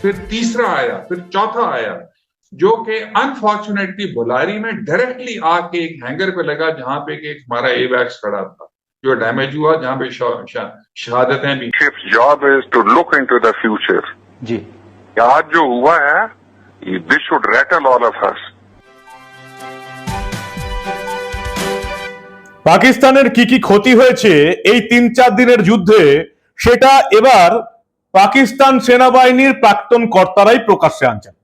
پھر تیسرا آیا پھر چوتھا آیا جو کہ انفارچونیٹلی بولاری میں ڈائریکٹلی آ کے ایک ہینگر پہ لگا جہاں پہ کہ ہمارا اے ویکس کھڑا تھا جو ڈیمیج ہوا جہاں پہ شہادتیں بھی۔ جاب از ٹو لک ان دا فیوچر جی۔ آج جو ہوا ہے دس شوڈ ریٹل آل آف ہس পাকিস্তানের কি কি ক্ষতি হয়েছে এই তিন চার দিনের যুদ্ধে সেটা এবার পাকিস্তান সেনাবাহিনীর প্রাক্তন কর্তারাই প্রকাশ্যে আনছেন।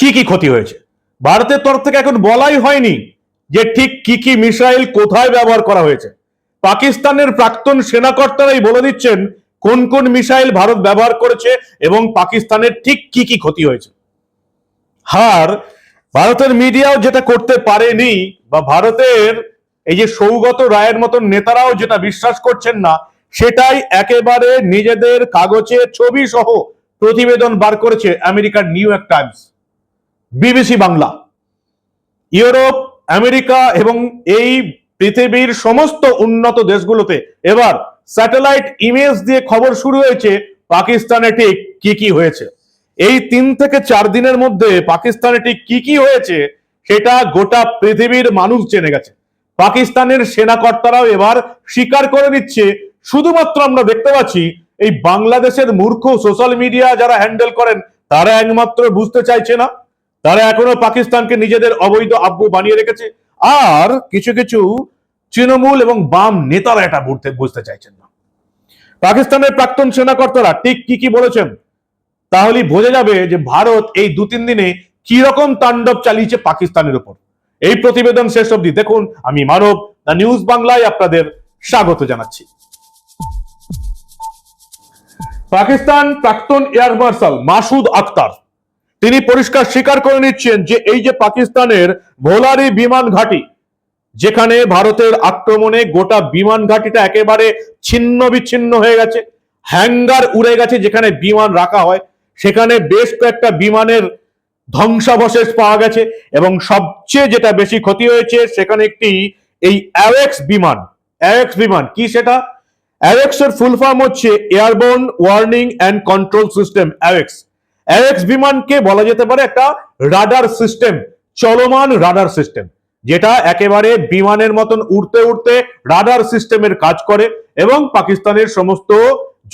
কি কি ক্ষতি হয়েছে? ভারতের তরফ থেকে এখন বলাই হয়নি যে ঠিক কি কি মিসাইল কোথায় ব্যবহার করা হয়েছে। পাকিস্তানের প্রাক্তন সেনাকর্তারাই বলে দিচ্ছেন কোন কোন মিসাইল ভারত ব্যবহার করেছে এবং পাকিস্তানের ঠিক কি কি ক্ষতি হয়েছে। আর ভারতের মিডিয়াও যেটা করতে পারেনি বা ভারতের এই যে সৌগত রায়ের মতন নেতারাও যেটা বিশ্বাস করছেন না সেটাই একেবারে নিজেদের কাগজে ছবি সহ প্রতিবেদন বার করেছে আমেরিকার New York Times. BBC Bangla. Europe, America এবং এই পৃথিবীর সমস্ত উন্নত দেশগুলোতে এবার স্যাটেলাইট ইমেজ দিয়ে খবর শুরু হয়েছে পাকিস্তানে ঠিক কি কি হয়েছে। এই তিন থেকে চার দিনের মধ্যে পাকিস্তানে ঠিক কি কি হয়েছে সেটা গোটা পৃথিবীর মানুষ জেনে গেছে। পাকিস্তানের সেনাকর্তারাও এবার স্বীকার করে দিচ্ছে শুধুমাত্র আমরা দেখতে পাচ্ছি এই বাংলাদেশের মূর্খ সোশ্যাল মিডিয়া যারা হ্যান্ডেল করেন, তারা একমাত্র বুঝতে চাইছে না। তারা এখনও পাকিস্তানকে নিজেদের অবৈধ আব্বু বানিয়ে রেখেছে। আর কিছু কিছু তৃণমূল এবং বাম নেতারা এটা বুঝতে বুঝতে চাইছেন না। পাকিস্তানের প্রাক্তন সেনাকর্তারা ঠিক কি কি বলেছেন? তাহলেই বোঝা যাবে যে ভারত এই দু তিন দিনে কি রকম তাণ্ডব চালিয়েছে পাকিস্তানের উপর। এই প্রতিবেদন শেষ অবধি দেখুন, আমি মানব, দ্য নিউজ বাংলায় আপনাদের স্বাগত জানাচ্ছি। পাকিস্তান প্রাক্তন এয়ার মার্শাল মাসুদ আক্তার। তিনি পরিষ্কার স্বীকার করে নিচ্ছেন যে এই যে পাকিস্তানের ভোলারি বিমান ঘাঁটি, যেখানে ভারতের আক্রমণে গোটা বিমান ঘাঁটিটা একেবারে ছিন্ন বিচ্ছিন্ন হয়ে গেছে, হ্যাঙ্গার উড়ে গেছে যেখানে বিমান রাখা হয়, সেখানে বেশ কয়েকটা বিমানের ধ্বংসাবশেষ পাওয়া গেছে এবং সবচেয়ে যেটা বেশি ক্ষতি হয়েছে সেখানে একটি এই অ্যাওয়েক্স বিমান। অ্যাওয়েক্স বিমান, কি সেটা? অ্যাওয়েক্স এর ফুল ফর্ম হচ্ছে airborne warning and control system অ্যাওয়েক্স অ্যাওয়েক্স বিমানকে বলা যেতে পারে একটা রাডার সিস্টেম চলমান রাডার সিস্টেম যেটা একেবারে বিমানের মতন উড়তে উড়তে রাডার সিস্টেমের কাজ করে এবং পাকিস্তানের সমস্ত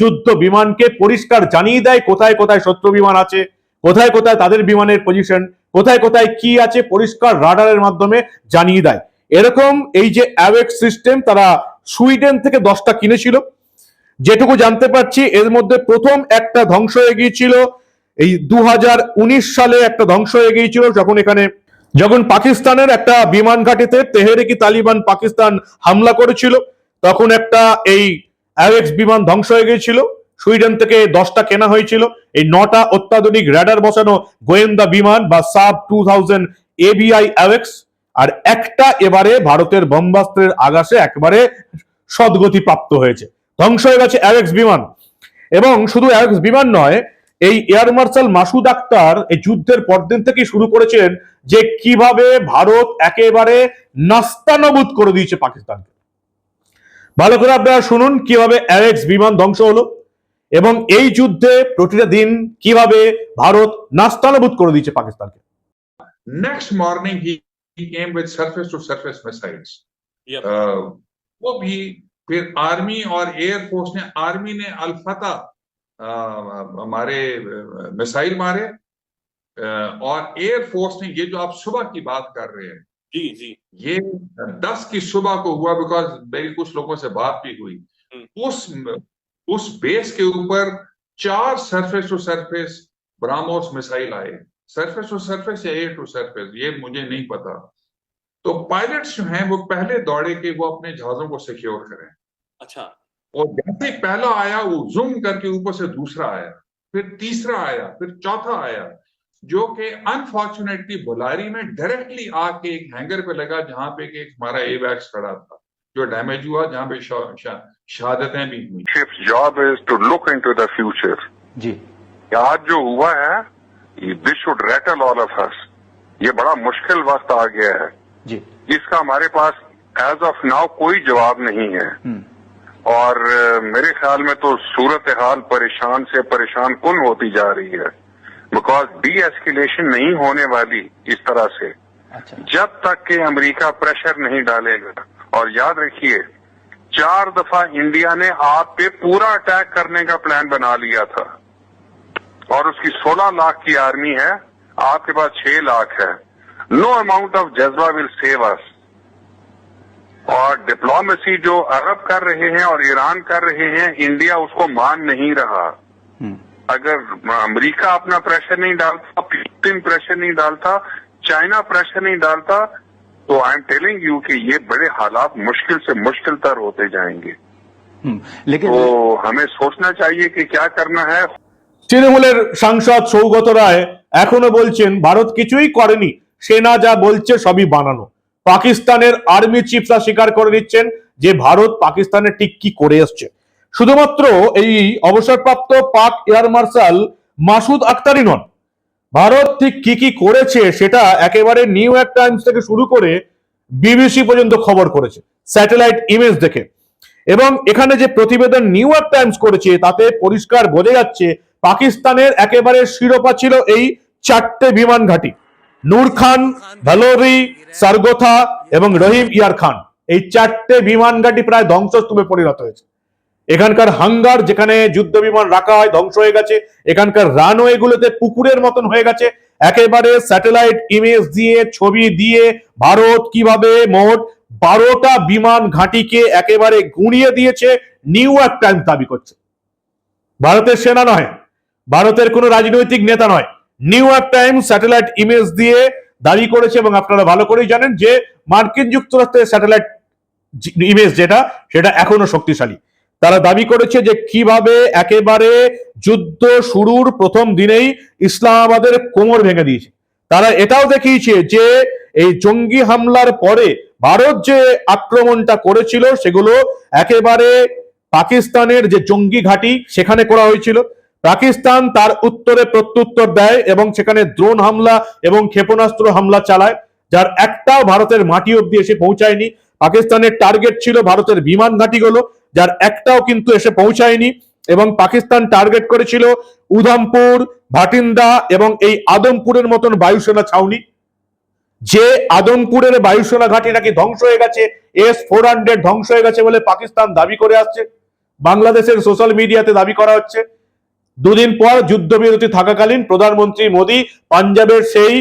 যুদ্ধ বিমানকে পরিষ্কার জানিয়ে দেয় কোথায় কোথায় শত্রু বিমান আছে, কোথায় কোথায় তাদের বিমানের পজিশন কোথায় কোথায় কি আছে, পরিষ্কার রাডারের মাধ্যমে জানিয়ে দেয়। এরকম এই যে অ্যাওয়েক্স সিস্টেম তারা সুইডেন থেকে দশটা কিনেছিল। যেটুকু জানতে পারছি, এর মধ্যে প্রথম একটা ধ্বংস হয়ে গিয়েছিল। এই দুহাজার উনিশ সালে একটা ধ্বংস হয়ে গিয়েছিল, যখন এখানে যখন পাকিস্তানের একটা বিমান ঘাটিতে তেহরিকি তালিবান পাকিস্তান হামলা করেছিল, তখন একটা এই বিমান ধ্বংস হয়ে গিয়েছিল। সুইডেন থেকে দশটা কেনা হয়েছিল। এই নটা অত্যাধুনিক র্যাডার বসানো গোয়েন্দা বিমান বা সাব টু থাউজেন্ড এবিআই অ্যাওয়েক্স আর একটা এবারে ভারতের ব্রহ্মাস্ত্রের আগাশে একবারে সদগতি প্রাপ্ত হয়েছে। ধ্বংস হয়ে গেছে অ্যারেক্স বিমান। এবং শুধু অ্যারেক্স বিমান নয়, এই এয়ার মার্শাল মাসুদ আক্তার এই যুদ্ধের পরদিন থেকে শুরু করেছেন যে কীভাবে ভারত একেবারে নাস্তানবুদ করে দিয়েছে পাকিস্তানকে। ভালো করে আপনারা শুনুন কীভাবে অ্যারেক্স বিমান ধ্বংস হলো এবং এই যুদ্ধে প্রতিটা দিন কীভাবে ভারত নাস্তানবুদ করে দিয়েছে পাকিস্তানকে। Next morning he he came with surface to surface missiles. Yep. uh, وہ بھی پھر آرمی اور ایئر فورس نے آرمی نے الفتح ہمارے میسائل مارے اور ایئر فورس نے یہ جو آپ صبح کی بات کر رہے ہیں جی جی۔ یہ دس کی صبح کو ہوا بیکاز میری کچھ لوگوں سے بات بھی ہوئی۔ اس اس بیس کے اوپر چار سرفیس ٹو سرفیس براموس میسائل آئے۔ سرفیس ٹو سرفیس یا ایئر ٹو سرفیس یہ مجھے نہیں پتا۔ تو پائلٹس جو ہیں وہ پہلے دوڑے کے وہ اپنے جہازوں کو سیکیور کریں۔ اچھا۔ اور جیسے پہلا آیا وہ زوم کر کے اوپر سے دوسرا آیا پھر تیسرا آیا پھر چوتھا آیا۔ جو کہ انفارچونیٹلی بلاری میں ڈائریکٹلی آ کے ایک ہینگر پہ لگا جہاں پہ کہ ہمارا اے ویکس کھڑا تھا۔ جو ڈیمیج ہوا جہاں پہ شہادتیں بھی ہوئی جاب از ٹو لک ان فیوچر جی۔ آج جو ہوا ہے دس شوڈ ریٹل آل آف ہس یہ بڑا مشکل وقت آ گیا ہے اس جس کا ہمارے پاس ایز آف ناؤ کوئی جواب نہیں ہے اور میرے خیال میں تو صورتحال پریشان سے پریشان کن ہوتی جا رہی ہے۔ بیکاز ڈی ایسکیلیشن نہیں ہونے والی اس طرح سے۔ اچھا۔ جب تک کہ امریکہ پریشر نہیں ڈالے گا۔ اور یاد رکھیے چار دفعہ انڈیا نے آپ پہ پورا اٹیک کرنے کا پلان بنا لیا تھا۔ اور اس کی سولہ لاکھ کی آرمی ہے آپ کے پاس چھ لاکھ ہے۔ نو اماؤنٹ آف جذبہ ول سیو اس اور ڈپلومیسی جو عرب کر رہے ہیں اور ایران کر رہے ہیں انڈیا اس کو مان نہیں رہا۔ اگر امریکہ اپنا پریشر نہیں ڈالتا پیٹن پریشر نہیں ڈالتا چائنا پریشر نہیں ڈالتا تو آئی ایم ٹیلنگ یو کہ یہ بڑے حالات مشکل سے مشکل تر ہوتے جائیں گے۔ لیکن تو ہمیں سوچنا چاہیے کہ کیا کرنا ہے۔ তৃণমূলের সাংসদ সৌগত রায় এখনও বলছেন, ভারত কিছুই করেনি। সেনা যা বলছে সবই বানানো। পাকিস্তানের আর্মি চিফরা স্বীকার করে নিচ্ছেন যে ভারত পাকিস্তানে ঠিক কি করে এসছে। শুধুমাত্র এই অবসরপ্রাপ্ত পাক এয়ার মার্শাল মাসুদ আক্তারি নন। ভারত ঠিক কি কি করেছে সেটা একেবারে নিউ ইয়র্ক টাইমস থেকে শুরু করে বিবিসি পর্যন্ত খবর করেছে, স্যাটেলাইট ইমেজ দেখে। এবং এখানে যে প্রতিবেদন নিউ ইয়র্ক টাইমস করেছে, তাতে পরিষ্কার বোঝা যাচ্ছে পাকিস্তানের একেবারে শিরোপা ছিল এই চারটে বিমান ঘাঁটি। নূর খান ভালোরি সারগোথা এবং রহিম ইয়ার খান। এই চারটে বিমান ঘাঁটি প্রায় ধ্বংসস্তূপে পরিণত হয়েছে। এখানকার হাঙ্গার, যেখানে যুদ্ধ বিমান রাখা হয়, ধ্বংস হয়ে গেছে। এখানকার রানওয়ে গুলোতে পুকুরের মতন হয়ে গেছে। একেবারে স্যাটেলাইট ইমেজ দিয়ে, ছবি দিয়ে ভারত কীভাবে মোট বারোটা বিমান ঘাঁটিকে একেবারে গুঁড়িয়ে দিয়েছে, নিউ ইয়র্ক টাইমস দাবি করছে। ভারতের সেনা নয় ভারতের কোনো রাজনৈতিক নেতা নয়। New York Time satellite image দিয়ে দাবি করেছে এবং আপনারা ভালো করেই জানেন যে মার্কিন যুক্তরাষ্ট্রের স্যাটেলাইট ইমেজ যেটা, সেটা এখনও শক্তিশালী। তারা দাবি করেছে যে কীভাবে একেবারে যুদ্ধ শুরুর প্রথম দিনেই ইসলামাবাদের কোমর ভেঙে দিয়েছে। তারা এটাও দেখিয়েছে যে এই জঙ্গি হামলার পরে ভারত যে আক্রমণটা করেছিল, সেগুলো একেবারে পাকিস্তানের যে জঙ্গি ঘাঁটি, সেখানে করা হয়েছিল। পাকিস্তান তার উত্তরে প্রত্যুত্তর দেয় এবং সেখানে ড্রোন হামলা এবং ক্ষেপণাস্ত্র হামলা চালায়, যার একটাও ভারতের মাটি অব্দি এসে পৌঁছায়নি। পাকিস্তানের টার্গেট ছিল ভারতের বিমান ঘাঁটিগুলো, যার একটাও কিন্তু এসে পৌঁছায়নি। এবং পাকিস্তান টার্গেট করেছিল উধামপুর, ভাটিন্দা এবং এই আদমপুরের মতন বায়ুসেনা ছাউনি। যে আদমপুরের বায়ুসেনা ঘাঁটি নাকি ধ্বংস হয়ে গেছে এস ফোর হান্ড্রেড ধ্বংস হয়ে গেছে বলে পাকিস্তান দাবি করে আসছে। বাংলাদেশের সোশ্যাল মিডিয়াতে দাবি করা হচ্ছে। দুদিন পর যুদ্ধবিরতি থাকাকালীন প্রধানমন্ত্রী মোদী পাঞ্জাবের সেই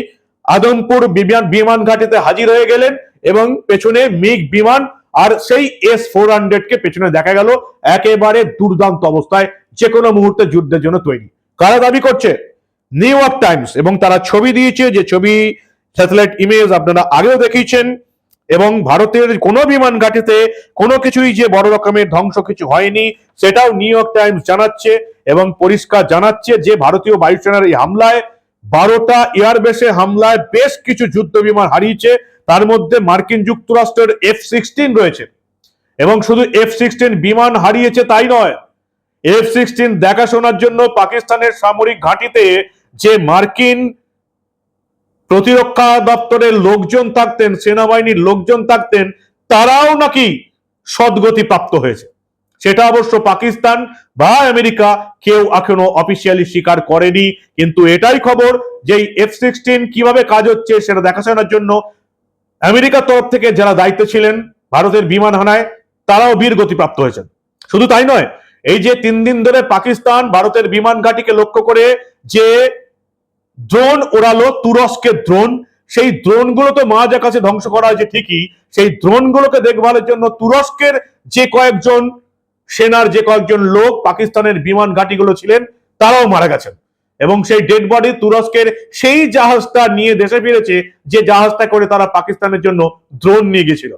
আদমপুর বিমান বিমান ঘাটিতে হাজির হয়ে গেলেন এবং পেছনে মিগ বিমান আর সেই এস ফোর হান্ড্রেড কে পেছনে দেখা গেল একেবারে দুর্দান্ত অবস্থায় যে কোনো মুহূর্তে যুদ্ধের জন্য তৈরি। কারা দাবি করছে? নিউ ইয়র্ক টাইমস এবং তারা ছবি দিয়েছে যে ছবি, স্যাটেলাইট ইমেজ আপনারা আগেও দেখিয়েছেন। এবং ভারতের কোনো বিমান ঘাটিতে কোনো কিছুই যে বড় রকমের ধ্বংস কিছু হয়নি, সেটাও নিউ ইয়র্ক টাইমস জানাচ্ছে এবং পরিষ্কার জানাচ্ছে যে ভারতীয় বায়ুসেনার এই হামলায় বারোটা এয়ারবেসে হামলায় বেশ কিছু যুদ্ধ বিমান হারিয়েছে, তার মধ্যে মার্কিন যুক্তরাষ্ট্রের এফ সিক্সটিন রয়েছে। এবং শুধু এফ সিক্সটিন বিমান হারিয়েছে তাই নয় এফ সিক্সটিন দেখাশোনার জন্য পাকিস্তানের সামরিক ঘাঁটিতে যে মার্কিন প্রতিরক্ষা দপ্তরের লোকজন থাকতেন, সেনাবাহিনীর লোকজন থাকতেন, তারাও নাকি সদ্গতি প্রাপ্ত হয়েছে। সেটা অবশ্য পাকিস্তান বা আমেরিকা কেউ এখনও অফিসিয়ালি স্বীকার করেনি, কিন্তু এটাই খবর যে এফ সিক্সটিন কীভাবে কাজ হচ্ছে সেটা দেখাশোনার জন্য আমেরিকার তরফ থেকে যারা দায়িত্ব ছিলেন ভারতের বিমান হানায়, তারাও বীর গতিপ্রাপ্ত হয়েছেন। শুধু তাই নয়, এই যে তিন দিন ধরে পাকিস্তান ভারতের বিমান ঘাঁটিকে লক্ষ্য করে যে ড্রোন ওড়ালো তুরস্কের ড্রোন সেই ড্রোনগুলো তো মাঝের কাছে ধ্বংস করা হয়েছে ঠিকই। সেই ড্রোনগুলোকে দেখভালের জন্য তুরস্কের যে কয়েকজন সেনার যে কয়েকজন লোক পাকিস্তানের বিমান ঘাঁটিগুলো ছিলেন, তারাও মারা গেছেন। এবং সেই ডেড বডি তুরস্কের সেই জাহাজটা নিয়ে দেশে ফিরেছে, যে জাহাজটা করে তারা পাকিস্তানের জন্য ড্রোন নিয়ে গেছিল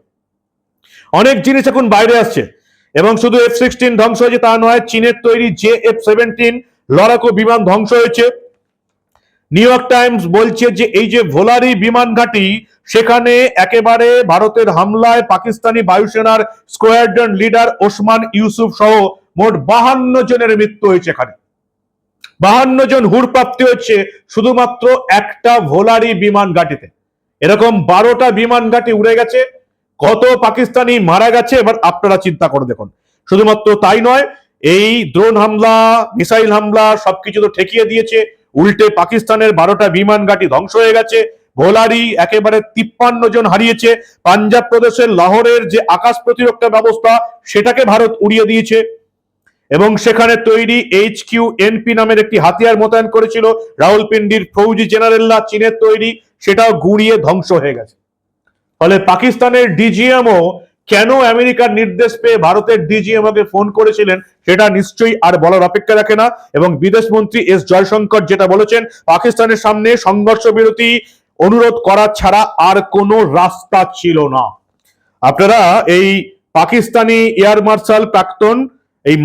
অনেক জিনিস এখন বাইরে আসছে। এবং শুধু এফ সিক্সটিন ধ্বংস হয়েছে তা নয়, চীনের তৈরি জে এফ সেভেন্টিন লড়াকু বিমান ধ্বংস হয়েছে। নিউ ইয়র্ক টাইমস বলছে যে এই যে ভোলারি বিমান ঘাঁটি, সেখানে একেবারে ভারতের হামলায় পাকিস্তানি বায়ুসেনার স্কোয়াড্রন লিডার ওসমান ইউসুফ সহ মোট বাহান্ন জনের মৃত্যু হয়েছে এখানে। বাহান্ন জন হুরপ্রাপ্তি হচ্ছে শুধুমাত্র একটা ভোলারি বিমান ঘাঁটিতে। এরকম বারোটা বিমান ঘাঁটি উড়ে গেছে, কত পাকিস্তানি মারা গেছে, এবার আপনারা চিন্তা করে দেখুন। শুধুমাত্র তাই নয়, এই ড্রোন হামলা, মিসাইল হামলা, সবকিছু তো ঠেকিয়ে দিয়েছে। উল্টে পাকিস্তানের বারোটা বিমান ঘাঁটি ধ্বংস হয়ে গেছে। ভোলারি একেবারে তিপ্পান্ন জন হারিয়েছে। পাঞ্জাব প্রদেশের লাহোরের যে আকাশ প্রতিরক্ষা ব্যবস্থা, সেটাকে ভারত উড়িয়ে দিয়েছে। এবং সেখানে তৈরি এইচ কিউ এনপি নামের একটি হাতিয়ার মোতায়েন করেছিল রাহুলপিন্ডির ফৌজি জেনারেলরা। চীনের তৈরি, সেটাও গুঁড়িয়ে ধ্বংস হয়ে গেছে। ফলে পাকিস্তানের ডিজিএমও কেন আমেরিকার নির্দেশ পেয়ে ভারতের ডিজি আমাকে ফোন করেছিলেন সেটা নিশ্চয়ই আর বলার অপেক্ষা রাখে না। এবং বিদেশ মন্ত্রী এস জয়শঙ্কর যেটা বলেছেন, পাকিস্তানের সামনে সংঘর্ষ বিরতি অনুরোধ করা ছাড়া আর কোনো রাস্তা ছিল না। আপনারা এই পাকিস্তানি এয়ার মার্শাল প্রাক্তন এই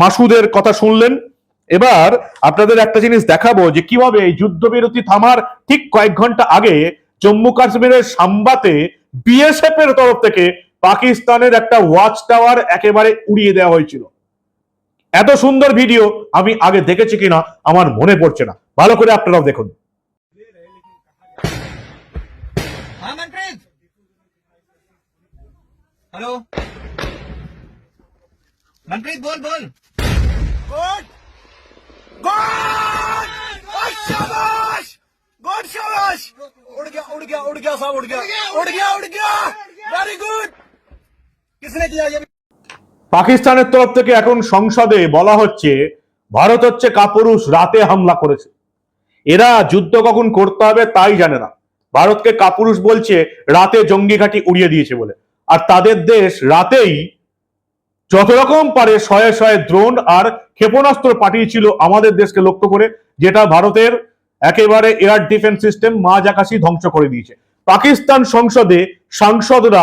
মাসুদের কথা শুনলেন। এবার আপনাদের একটা জিনিস দেখাবো যে কীভাবে এই যুদ্ধবিরতি থামার ঠিক কয়েক ঘণ্টা আগে জম্মু কাশ্মীরের সাম্বাতে বিএসএফ এর তরফ থেকে পাকিস্তানের একটা ওয়াচ টাওয়ার একেবারে উড়িয়ে দেওয়া হয়েছিল। এত সুন্দর ভিডিও আমি আগে দেখেছি কিনা আমার মনে পড়ছে না। ভালো করে আপনারাও দেখুন। উড় উড় উড় উড় উড় উড় ভেরি গুড পাকিস্তানের তরফ থেকে এখন সংসদে বলা হচ্ছে, ভারত হচ্ছে কাপুরুষ, রাতে হামলা করেছে। এরা যুদ্ধ কখন করতে হবে তাই জানে না। ভারতকে কাপুরুষ বলছে, রাতে জঙ্গি ঘাঁটি উড়িয়ে দিয়েছে বলে। আর তাদের দেশ রাতেই যত রকম পারে শয়ে শয়ে ড্রোন আর ক্ষেপণাস্ত্র পাঠিয়েছিল আমাদের দেশকে লক্ষ্য করে, যেটা ভারতের একেবারে এয়ার ডিফেন্স সিস্টেম মাঝ আকাশই ধ্বংস করে দিয়েছে। পাকিস্তান সংসদে সাংসদরা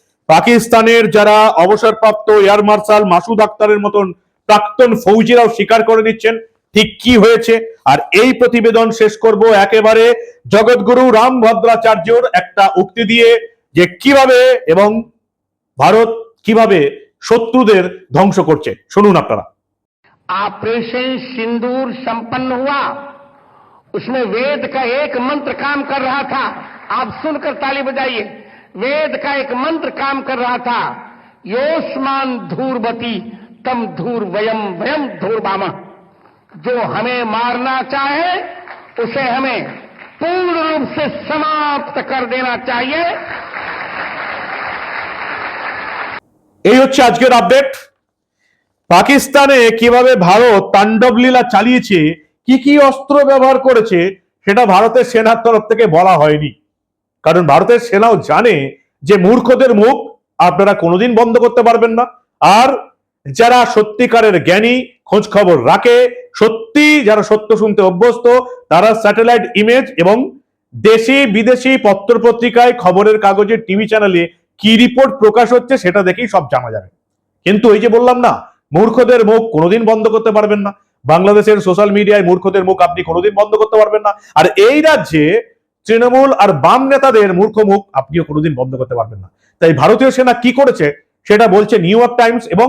পাকিস্তানের যারা অবসরপ্রাপ্ত এয়ার মার্শাল মাসুদ আক্তারের মতন প্রাক্তন ফৌজিরাও স্বীকার করে নিচ্ছেন ঠিক কি হয়েছে আর এই প্রতিবেদন শেষ করব একেবারে জগৎগুরু রাম ভদ্রাচার্যর একটা উক্তি দিয়ে যে কিভাবে এবং ভারত কিভাবে শত্রুদের ধ্বংস করছে শুনুন আপনারা ऑपरेशन सिंदूर संपन्न हुआ उसमें वेद का एक मंत्र काम कर रहा था आप सुनकर ताली बजाइए वेद का एक मंत्र काम कर रहा था योस्मान धूर्वती तम धूर वयम वयम धूर्वाम जो हमें मारना चाहे उसे हमें पूर्ण रूप से समाप्त कर देना चाहिए এই হচ্ছে আজকের আপডেট পাকিস্তানে কিভাবে ভারত তাণ্ডব লীলা চালিয়েছে কি কি অস্ত্র ব্যবহার করেছে সেটা ভারতের সেনার তরফ থেকে বলা হয়নি কারণ ভারতের সেনাও জানে যে মূর্খদের মুখ আপনারা কোনোদিন বন্ধ করতে পারবেন না। আর যারা সত্যিকারের জ্ঞানী খোঁজ খবর রাখে, সত্যি যারা সত্য শুনতে অভ্যস্ত, তারা স্যাটেলাইট ইমেজ এবং দেশি, বিদেশি পত্র পত্রিকায় খবরের কাগজে টিভি চ্যানেলে কি রিপোর্ট প্রকাশ হচ্ছে সেটা দেখেই সব জানা যাবে। কিন্তু এই যে বললাম না, মূর্খদের মুখ কোনোদিন বন্ধ করতে পারবেন না। বাংলাদেশের সোশ্যাল মিডিয়ায় মূর্খদের মুখ আপনি কোনোদিন বন্ধ করতে পারবেন না। আর এই রাজ্যে তৃণমূল আর বাম নেতাদের মূর্খ মুখ আপনিও কোনোদিন বন্ধ করতে পারবেন না। তাই ভারতীয় সেনা কি করেছে সেটা বলছে নিউ ইয়র্ক টাইমস এবং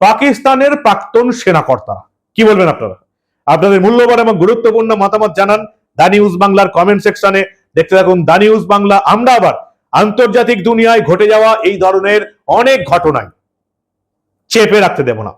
পাকিস্তানের প্রাক্তন সেনাকর্তারা। কি বলবেন আপনারা? আপনাদের মূল্যবান এবং গুরুত্বপূর্ণ মতামত জানান দা নিউজ বাংলার কমেন্ট সেকশনে। দেখতে থাকুন দা নিউজ বাংলা। আমরা আবার আন্তর্জাতিক দুনিয়ায় ঘটে যাওয়া এই ধরনের অনেক ঘটনায় চেপে রাখতে দেব না।